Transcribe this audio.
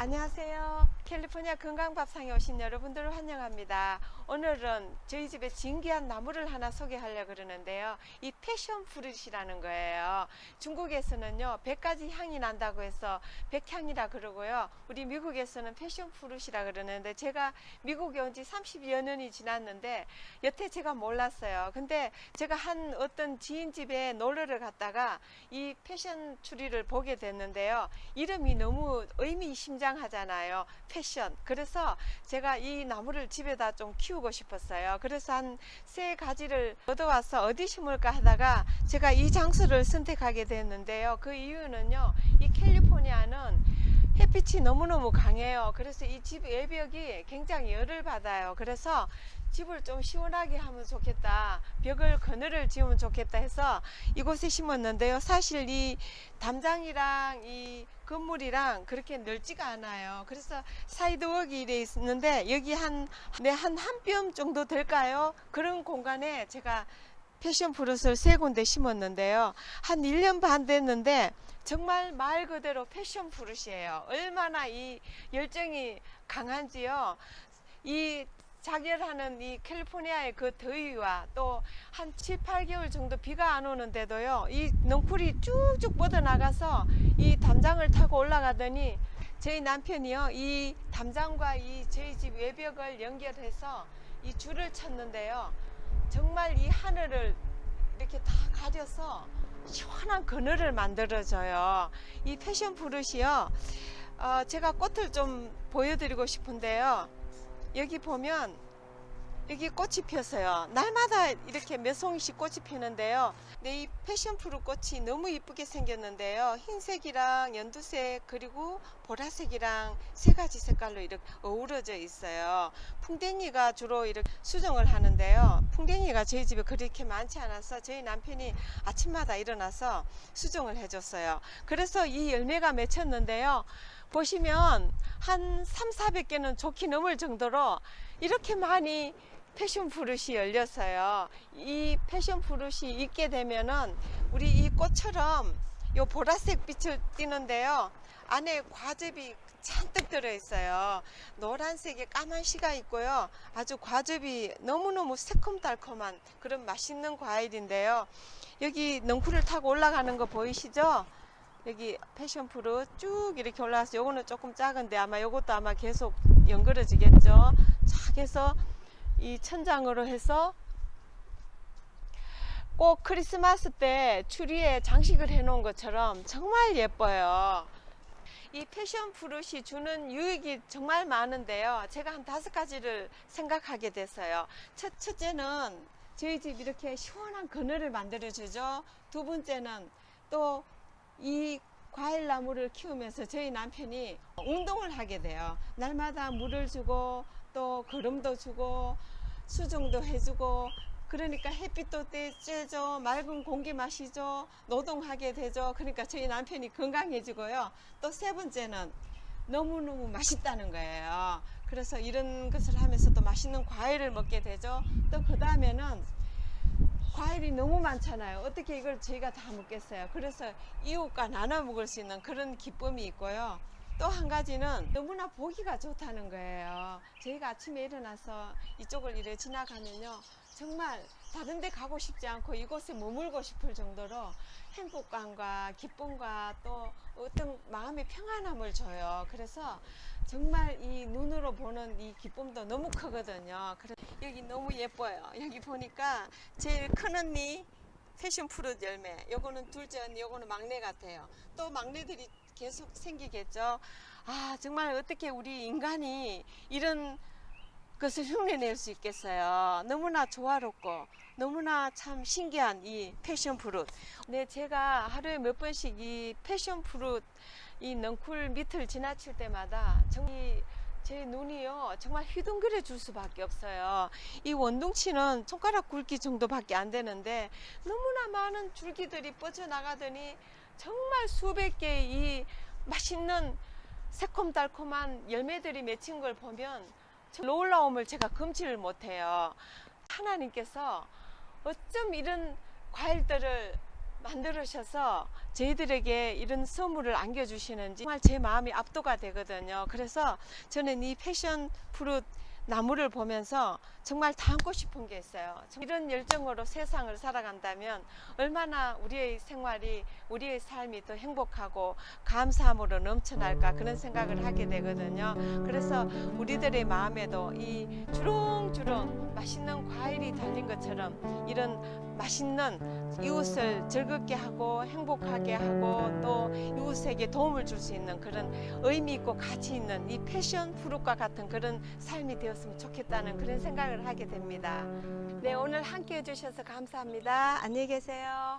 안녕하세요. 캘리포니아 건강밥상에 오신 여러분들을 환영합니다. 오늘은 저희 집에 진귀한 나무를 하나 소개하려고 그러는데요. 이 패션 프루트이라는 거예요. 중국에서는요, 100가지 향이 난다고 해서 백향이라 그러고요. 우리 미국에서는 패션 프루트이라 그러는데 제가 미국에 온 지 30여 년이 지났는데 여태 제가 몰랐어요. 근데 제가 한 어떤 지인 집에 놀러를 갔다가 이 패션 추리를 보게 됐는데요. 이름이 너무 의미심장 하잖아요. 패션. 그래서 제가 이 나무를 집에다 좀 키우고 싶었어요. 그래서 한 세 가지를 얻어와서 어디 심을까 하다가 제가 이 장소를 선택하게 됐는데요. 그 이유는요. 이 캘리포니아는 햇빛이 너무너무 강해요. 그래서 이 집 외벽이 굉장히 열을 받아요. 그래서 집을 좀 시원하게 하면 좋겠다. 벽을 그늘을 지으면 좋겠다 해서 이곳에 심었는데요. 사실 이 담장이랑 이 건물이랑 그렇게 넓지가 않아요. 그래서 사이드웍이 이래 있는데 여기 한, 네, 한 한 뼘 정도 될까요? 그런 공간에 제가 패션 프루트를 세 군데 심었는데요. 한 1년 반 됐는데 정말 말 그대로 패션 프루트이에요. 얼마나 이 열정이 강한지요. 이 자결하는 이 캘리포니아의 그 더위와 또 한 7, 8개월 정도 비가 안 오는데도요. 이 넝쿨이 쭉쭉 뻗어나가서 이 담장을 타고 올라가더니 저희 남편이요. 이 담장과 이 저희 집 외벽을 연결해서 이 줄을 쳤는데요. 정말 이 하늘을 이렇게 다 가려서 시원한 그늘을 만들어줘요. 이 패션 프루시요. 어, 제가 꽃을 좀 보여드리고 싶은데요. 여기 보면 여기 꽃이 폈어요. 날마다 이렇게 몇 송이씩 꽃이 피는데요. 근데 이 패션 프루 꽃이 너무 이쁘게 생겼는데요. 흰색이랑 연두색 그리고 보라색이랑 세 가지 색깔로 이렇게 어우러져 있어요. 풍뎅이가 주로 이렇게 수정을 하는데요. 풍뎅이가 저희 집에 그렇게 많지 않아서 저희 남편이 아침마다 일어나서 수정을 해줬어요. 그래서 이 열매가 맺혔는데요. 보시면 한 3, 400개는 좋게 넘을 정도로 이렇게 많이 패션 프루시 열렸어요. 이 패션 프루시 있게 되면은 우리 이 꽃처럼 요 보라색 빛을 띠는데요. 안에 과즙이 잔뜩 들어 있어요. 노란색에 까만 씨가 있고요. 아주 과즙이 너무너무 새콤달콤한 그런 맛있는 과일인데요. 여기 넝쿨을 타고 올라가는 거 보이시죠? 여기 패션 프루 쭉 이렇게 올라와서 요거는 조금 작은데 아마 요것도 아마 계속 연결어지겠죠. 자, 해서 이 천장으로 해서 꼭 크리스마스 때 추리에 장식을 해 놓은 것처럼 정말 예뻐요. 이 패션 프루시 주는 유익이 정말 많은데요. 제가 한 다섯 가지를 생각하게 됐어요. 첫, 첫째는 저희 집 이렇게 시원한 그늘을 만들어 주죠. 두 번째는 또 이 과일 나무를 키우면서 저희 남편이 운동을 하게 돼요. 날마다 물을 주고 또 거름도 주고 수정도 해주고 그러니까 햇빛도 쬐죠. 맑은 공기 마시죠. 노동하게 되죠. 그러니까 저희 남편이 건강해지고요. 또 세 번째는 너무너무 맛있다는 거예요. 그래서 이런 것을 하면서 또 맛있는 과일을 먹게 되죠. 또 그 다음에는 과일이 너무 많잖아요. 어떻게 이걸 저희가 다 먹겠어요? 그래서 이웃과 나눠 먹을 수 있는 그런 기쁨이 있고요 또 한 가지는 너무나 보기가 좋다는 거예요. 저희가 아침에 일어나서 이쪽을 이래 지나가면요. 정말 다른 데 가고 싶지 않고 이곳에 머물고 싶을 정도로 행복감과 기쁨과 또 어떤 마음의 평안함을 줘요. 그래서 정말 이 눈으로 보는 이 기쁨도 너무 크거든요. 여기 너무 예뻐요. 여기 보니까 제일 큰 언니 패션 프루트 열매. 요거는 둘째 언니, 요거는 막내 같아요. 또 막내들이 계속 생기겠죠. 아, 정말 어떻게 우리 인간이 이런 것을 흉내낼 수 있겠어요. 너무나 조화롭고 너무나 참 신기한 이 패션 프루트. 네, 제가 하루에 몇 번씩 이 패션 프루트 이 넝쿨 밑을 지나칠 때마다 정말 제 눈이요 정말 휘둥그레 줄 수밖에 없어요. 이 원둥치는 손가락 굵기 정도밖에 안 되는데 너무나 많은 줄기들이 뻗쳐 나가더니 정말 수백 개의 이 맛있는 새콤달콤한 열매들이 맺힌 걸 보면 저 놀라움을 제가 금치를 못해요. 하나님께서 어쩜 이런 과일들을 만들으셔서 저희들에게 이런 선물을 안겨주시는지 정말 제 마음이 압도가 되거든요. 그래서 저는 이 패션 프루트 나무를 보면서 정말 담고 싶은 게 있어요. 이런 열정으로 세상을 살아간다면 얼마나 우리의 생활이, 우리의 삶이 더 행복하고 감사함으로 넘쳐날까 그런 생각을 하게 되거든요. 그래서 우리들의 마음에도 이 주렁 주렁 맛있는 과일이 달린 것처럼 이런 맛있는 이웃을 즐겁게 하고 행복하게 하고 또 이웃에게 도움을 줄 수 있는 그런 의미 있고 가치 있는 이 패션 프루트과 같은 그런 삶이 되었으면 좋겠다는 그런 생각을 하게 됩니다. 네, 오늘 함께 해주셔서 감사합니다. 안녕히 계세요.